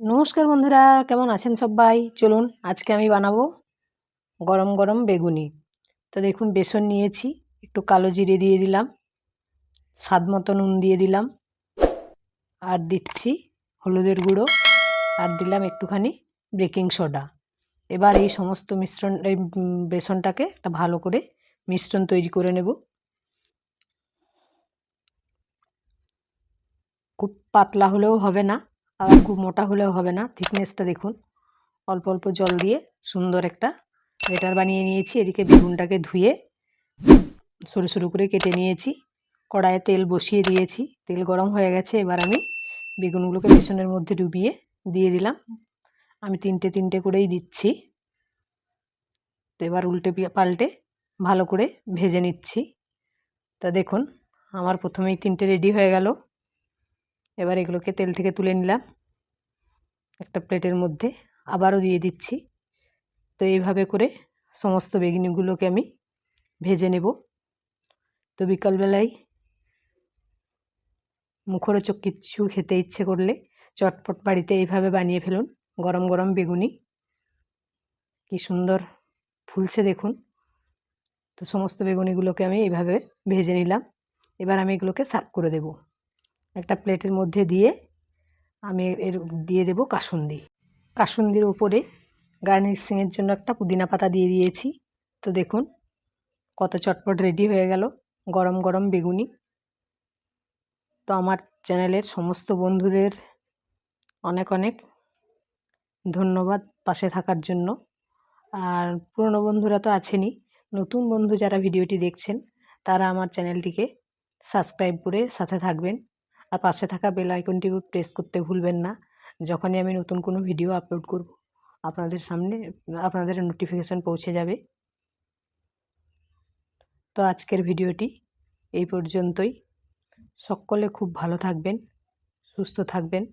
নমস্কার বন্ধুরা, কেমন আছেন সবাই? চলুন, আজকে আমি বানাবো গরম গরম বেগুনি। তো দেখুন, বেসন নিয়েছি, একটু কালো জিরে দিয়ে দিলাম, স্বাদ মতো নুন দিয়ে দিলাম, আর দিচ্ছি হলুদের গুঁড়ো, আর দিলাম একটুখানি বেকিং সোডা। এবার এই সমস্ত মিশ্রণ, এই বেসনটাকে একটা ভালো করে মিশ্রণ তৈরি করে নেব। খুব পাতলা হলেও হবে না। আবার খুব মোটা হলেও হবে না থিকনেসটা দেখুন। অল্প অল্প জল দিয়ে সুন্দর একটা বেটার বানিয়ে নিয়েছি। এদিকে বেগুনটাকে ধুয়ে সরু সরু করে কেটে নিয়েছি। কড়াইয়ে তেল বসিয়ে দিয়েছি। তেল গরম হয়ে গেছে, এবার আমি বেগুনগুলোকে বেসনের মধ্যে ডুবিয়ে দিয়ে দিলাম। আমি তিনটে তিনটে করেই দিচ্ছি। তো এবার উল্টে পাল্টে ভালো করে ভেজে নিচ্ছি। তা দেখুন, আমার প্রথমেই তিনটে রেডি হয়ে গেল। এবার এগুলোকে তেল থেকে তুলে নিলাম। একটা প্লেটের মধ্যে আবারও দিয়ে দিচ্ছি। তো এইভাবে করে সমস্ত বেগুনিগুলোকে আমি ভেজে নেব। তো বিকালবেলায় মুখরোচক কিছু খেতে ইচ্ছে করলে চটপট বাড়িতে এইভাবে বানিয়ে ফেলুন। গরম গরম বেগুনি। কি সুন্দর ফুলছে দেখুন। তো সমস্ত বেগুনিগুলোকে আমি এইভাবে ভেজে নিলাম। এবার আমি এগুলোকে সার্ভ করে দেবো। একটা প্লেটের মধ্যে দিয়ে আমি এর দিয়ে দেব কাসুন্দি। কাসুন্দির উপরে গার্নিশিংয়ের জন্য একটা পুদিনা পাতা দিয়ে দিয়েছি। তো দেখুন, কত চটপট রেডি হয়ে গেল, গরম গরম বেগুনি। তো আমার চ্যানেলের সমস্ত বন্ধুদের অনেক অনেক ধন্যবাদ পাশে থাকার জন্য। আর পুরনো বন্ধুরা তো আছেনই, নতুন বন্ধু যারা ভিডিওটি দেখছেন, তারা আমার চ্যানেলটিকে সাবস্ক্রাইব করে সাথে থাকবেন। আর পাশে থাকা বেল আইকনটিও প্রেস করতে ভুলবেন না। যখনই আমি নতুন কোনো ভিডিও আপলোড করব, আপনাদের সামনে আপনাদের নোটিফিকেশান পৌঁছে যাবে। তো আজকের ভিডিওটি এই পর্যন্তই। সকলে খুব ভালো থাকবেন, সুস্থ থাকবেন।